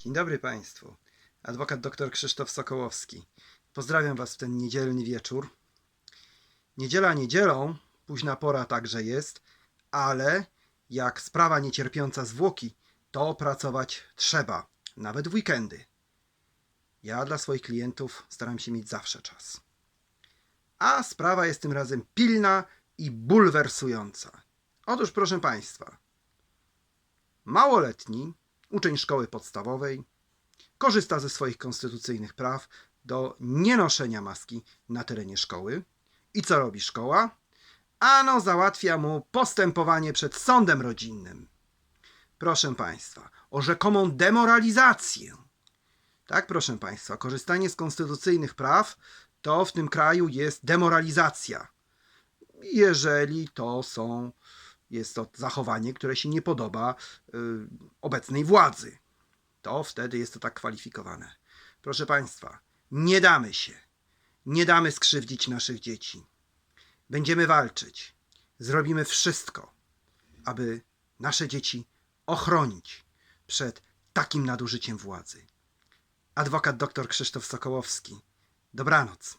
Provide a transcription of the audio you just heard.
Dzień dobry Państwu. Adwokat dr Krzysztof Sokołowski. Pozdrawiam Was w ten niedzielny wieczór. Niedziela niedzielą, późna pora także jest, ale jak sprawa niecierpiąca zwłoki, to pracować trzeba, nawet w weekendy. Ja dla swoich klientów staram się mieć zawsze czas. A sprawa jest tym razem pilna i bulwersująca. Otóż, proszę Państwa, małoletni, uczeń szkoły podstawowej, korzysta ze swoich konstytucyjnych praw do nienoszenia maski na terenie szkoły. I co robi szkoła? Ano załatwia mu postępowanie przed sądem rodzinnym. Proszę Państwa, o rzekomą demoralizację. Tak, proszę Państwa, korzystanie z konstytucyjnych praw to w tym kraju jest demoralizacja. Jeżeli to są, jest to zachowanie, które się nie podoba y, obecnej władzy to wtedy jest to tak kwalifikowane. Proszę Państwa, nie damy się. Nie damy skrzywdzić naszych dzieci. Będziemy walczyć. Zrobimy wszystko, aby nasze dzieci ochronić przed takim nadużyciem władzy. Adwokat dr Krzysztof Sokołowski. Dobranoc.